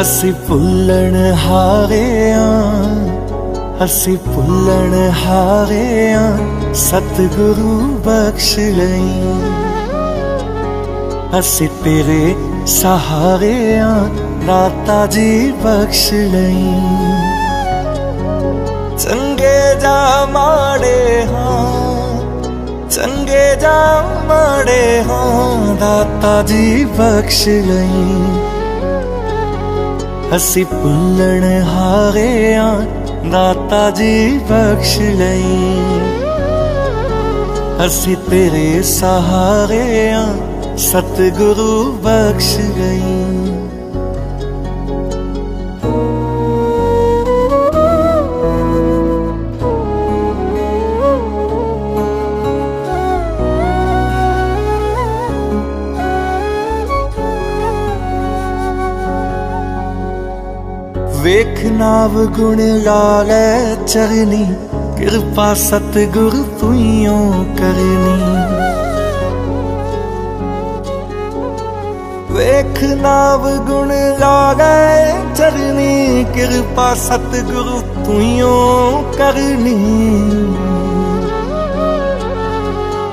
ਅਸੀਂ ਭੁੱਲਣ ਹਾਰੇ ਆ ਅਸੀਂ ਭੁੱਲਣ ਹਾਰੇ ਆ ਸਤਿਗੁਰੂ ਬਖਸ਼ ਲਈ। ਅਸੀਂ ਤੇਰੇ ਸਹਾਰੇ ਆ ਦਾਤਾ ਜੀ ਬਖਸ਼ ਲਈ। ਚੰਗੇ ਜਾ ਮਾੜੇ ਹਾਂ, ਚੰਗੇ ਜਾ ਮਾੜੇ ਹਾਂ, ਦਾਤਾ ਜੀ ਬਖਸ਼ ਲਈ। ਅਸੀਂ ਭੁੱਲਣ ਹਾਰੇ ਆ ਦਾਤਾ ਜੀ ਬਖਸ਼ ਲਈ। ਅਸੀਂ ਤੇਰੇ ਸਹਾਰੇ ਆ ਸਤਿਗੁਰੂ ਬਖਸ਼ ਗਈ ਵੇਖ ਨਾਵ ਗੁਣ ਲਾਲੇ ਚਰਨੀ, ਕਿਰਪਾ ਸਤਿਗੁਰ ਤੁਈਓ ਕਰਨੀ। ਵੇਖ ਨਾਵ ਗੁਣ ਲਾਲੇ ਚਰਨੀ, ਕਿਰਪਾ ਸਤਿਗੁਰ ਤੁਈਓ ਕਰਨੀ।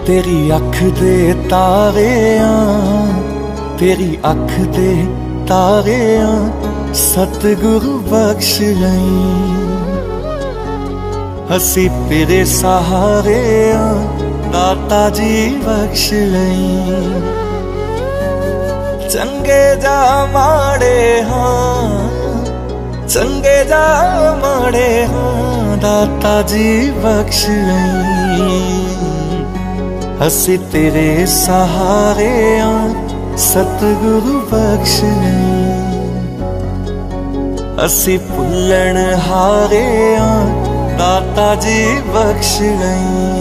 ਤੇਰੀ ਅੱਖ ਦੇ ਤਾਰਿਆਂ, ਤੇਰੀ ਅੱਖ ਦੇ ਤਾਰਿਆਂ ਸਤਿਗੁਰੂ ਬਖਸ਼ ਲਈ। ਅਸੀਂ ਤੇਰੇ ਸਹਾਰੇ ਆ ਦਾਤਾ ਜੀ ਬਖਸ਼ ਲਈ। ਚੰਗੇ ਜਾ ਮਾੜੇ ਹਾਂ, ਚੰਗੇ ਜਾ ਮਾੜੇ ਹਾਂ ਦਾਤਾ ਜੀ ਬਖਸ਼ ਲਈ। ਅਸੀਂ ਤੇਰੇ ਸਹਾਰੇ ਆ ਸਤਿਗੁਰੂ ਬਖਸ਼ ਲਈ। ਅਸੀਂ ਭੁੱਲਣ ਹਾਰੇ ਆ ਦਾਤਾ ਜੀ ਬਖਸ਼ ਗਈ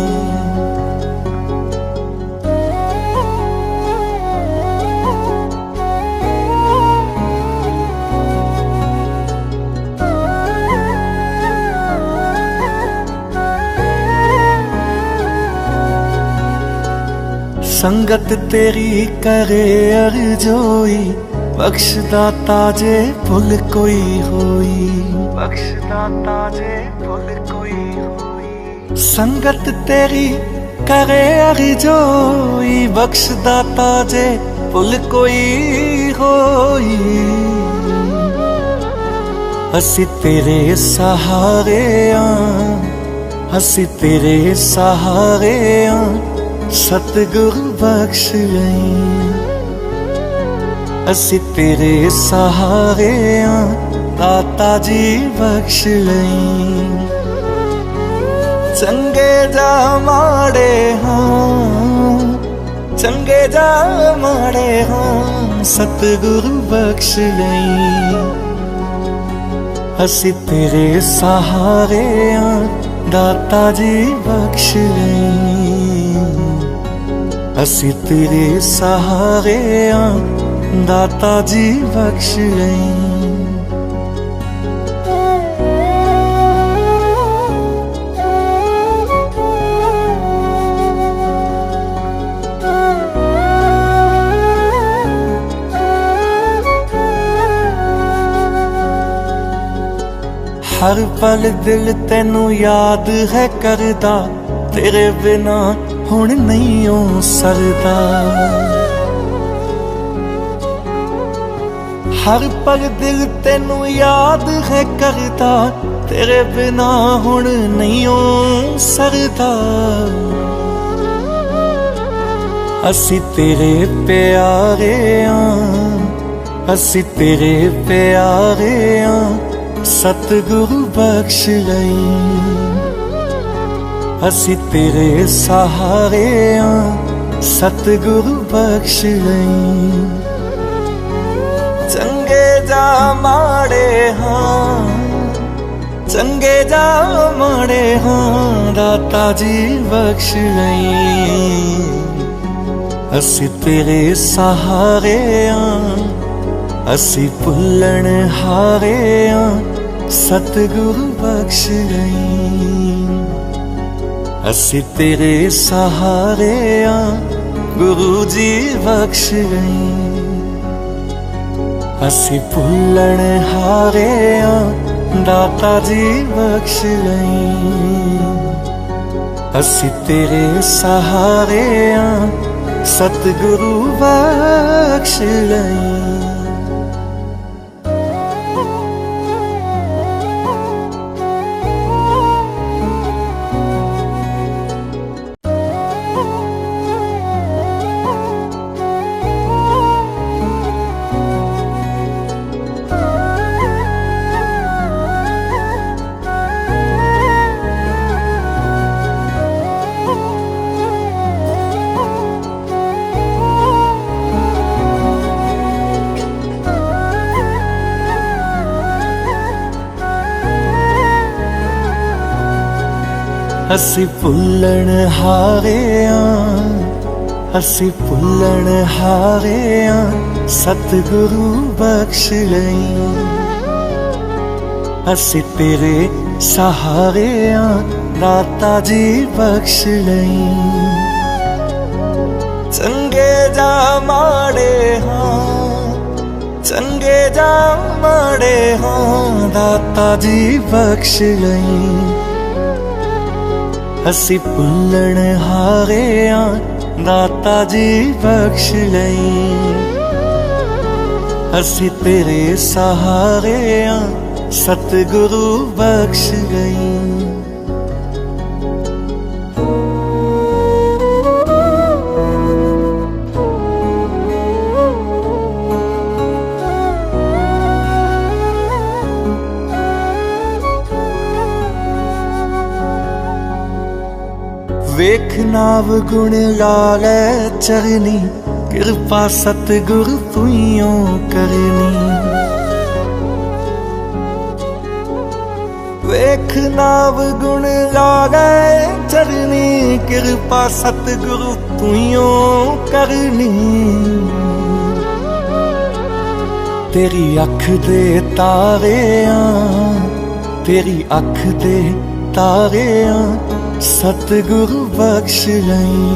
ਸੰਗਤ ਤੇਰੀ ਕਰੇ ਅਰਜੋਈ ਬਖਸ਼ ਦਾਤਾ ਜੇ ਭੁੱਲ ਕੋਈ ਹੋਈ। ਬਖਸ਼ ਦਾਤਾ ਜੇ ਭੁੱਲ ਕੋਈ ਹੋਈ। ਸੰਗਤ ਤੇਰੀ ਕਰੇ ਅਰਜੋਈ। ਬਖਸ਼ ਦਾਤਾ ਜੇ ਭੁੱਲ ਕੋਈ ਹੋਈ। ਅਸੀਂ ਤੇਰੇ ਸਹਾਰੇ ਆ ਅਸੀਂ ਤੇਰੇ ਸਹਾਰੇ ਆ ਸਤਿਗੁਰੂ ਬਖਸ਼ ਲਈ ਅਸੀਂ ਤੇਰੇ ਸਹਾਰੇ ਆ, ਦਾਤਾ ਜੀ ਬਖਸ਼ ਲਈ। ਚੰਗੇ ਜਾ ਮਾੜੇ ਹਾਂ ਚੰਗੇ ਜਾ ਮਾੜੇ ਹਾਂ ਸਤਿਗੁਰੂ ਬਖਸ਼ ਲਈ। ਅਸੀਂ ਤੇਰੇ ਸਹਾਰੇ ਆ, ਦਾਤਾ ਜੀ ਬਖਸ਼ ਲਈ। ਅਸੀਂ ਤੇਰੇ ਸਹਾਰੇ ਆ ਦਾਤਾ ਜੀ ਬਖਸ਼ ਗਈ ਹਰ ਪਲ ਦਿਲ ਤੈਨੂੰ ਯਾਦ ਹੈ ਕਰਦਾ, ਤੇਰੇ ਬਿਨਾ ਹੁਣ ਨਹੀਂ ਉਹ ਸਰਦਾ। ਹਰ ਪਲ ਦਿਲ ਤੈਨੂੰ ਯਾਦ ਹੈ ਕਰਦਾ, ਤੇਰੇ ਬਿਨਾ ਹੁਣ ਨਹੀਂ ਓ ਸਰਦਾ। ਅਸੀਂ ਤੇਰੇ ਪਿਆਰੇ ਆ, ਅਸੀਂ ਤੇਰੇ ਪਿਆਰੇ ਆ, ਸਤਿਗੁਰੂ ਬਖਸ਼ ਲਈ ਅਸੀਂ ਤੇਰੇ ਸਹਾਰੇ ਆ, ਸਤਿਗੁਰੂ ਬਖਸ਼ ਲਈ ਜਾ ਮਾੜੇ ਹਾਂ, ਚੰਗੇ ਜਾ ਮਾੜੇ ਹਾਂ, ਦਾਤਾ ਜੀ ਬਖਸ਼ ਗਈ ਅਸੀਂ ਤੇਰੇ ਸਹਾਰੇ ਆ, ਅਸੀਂ ਭੁੱਲਣ ਹਾਰੇ ਆ, ਸਤਿਗੁਰੂ ਬਖਸ਼ ਗਈ ਅਸੀਂ ਤੇਰੇ ਸਹਾਰੇ ਆ, ਗੁਰੂ ਜੀ ਬਖਸ਼ ਗਈ ਅਸੀਂ ਭੁੱਲਣ ਹਾਰੇ ਆਂ ਦਾਤਾ ਜੀ ਬਖਸ਼ ਲਈ ਅਸੀਂ ਤੇਰੇ ਸਹਾਰੇ ਆਂ ਸਤਿਗੁਰੂ ਬਖਸ਼ ਲਈ ਅਸੀਂ ਭੁੱਲਣ ਹਾਰੇ ਆਂ ਅਸੀਂ ਭੁੱਲਣ ਹਾਰੇ ਆਂ ਸਤਿਗੁਰੂ ਬਖਸ਼ ਲਈ। ਅਸੀਂ ਤੇਰੇ ਸਹਾਰੇ ਆਂ ਦਾਤਾ ਜੀ ਬਖਸ਼ ਲਈ। ਚੰਗੇ ਜਾਂ ਮਾੜੇ ਹਾਂ, ਚੰਗੇ ਜਾਂ ਮਾੜੇ ਹਾਂ ਦਾਤਾ ਜੀ ਬਖਸ਼ ਲਈ। ਅਸੀਂ ਭੁੱਲਣ ਹਾਰੇ ਆਂ ਦਾਤਾ ਜੀ ਬਖਸ਼ ਲਈ। ਅਸੀਂ ਤੇਰੇ ਸਹਾਰੇ ਆਂ ਸਤਿਗੁਰੂ ਬਖਸ਼ ਗਈ ਵੇਖ ਨਾਵ ਗੁਣ ਲਾਲੇ ਚਰਨੀ, ਕਿਰਪਾ ਸਤਿਗੁਰ ਤੁਈਓ ਕਰਨੀ। ਵੇਖ ਨਾਵ ਗੁਣ ਲਾਲੇ ਚਰਨੀ, ਕਿਰਪਾ ਸਤਿਗੁਰ ਤੁਈਓ ਕਰਨੀ। ਤੇਰੀ ਅੱਖ ਦੇ ਤਾਰਿਆਂ, ਤੇਰੀ ਅੱਖ ਦੇ ਤਾਰਿਆਂ ਸਤਿਗੁਰੂ ਬਖਸ਼ ਲਈ।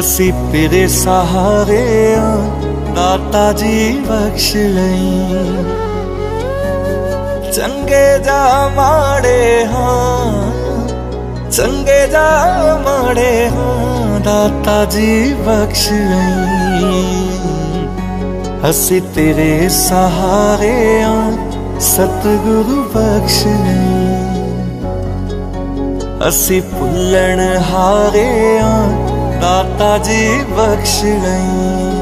ਅਸੀਂ ਤੇਰੇ ਸਹਾਰੇ ਆ ਦਾਤਾ ਜੀ ਬਖਸ਼ ਲਈ। ਚੰਗੇ ਜਾਂ ਮਾੜੇ ਹਾਂ, ਚੰਗੇ ਜਾਂ ਮਾੜੇ ਹਾਂ ਦਾਤਾ ਜੀ ਬਖਸ਼ ਲਈ। ਅਸੀਂ ਤੇਰੇ ਸਹਾਰੇ ਆ ਸਤਿਗੁਰੂ ਬਖਸ਼ ਲਈ। ਅਸੀਂ ਭੁੱਲਣ ਹਾਰੇ ਆਂ ਦਾਤਾ ਜੀ ਬਖਸ਼ ਗਈ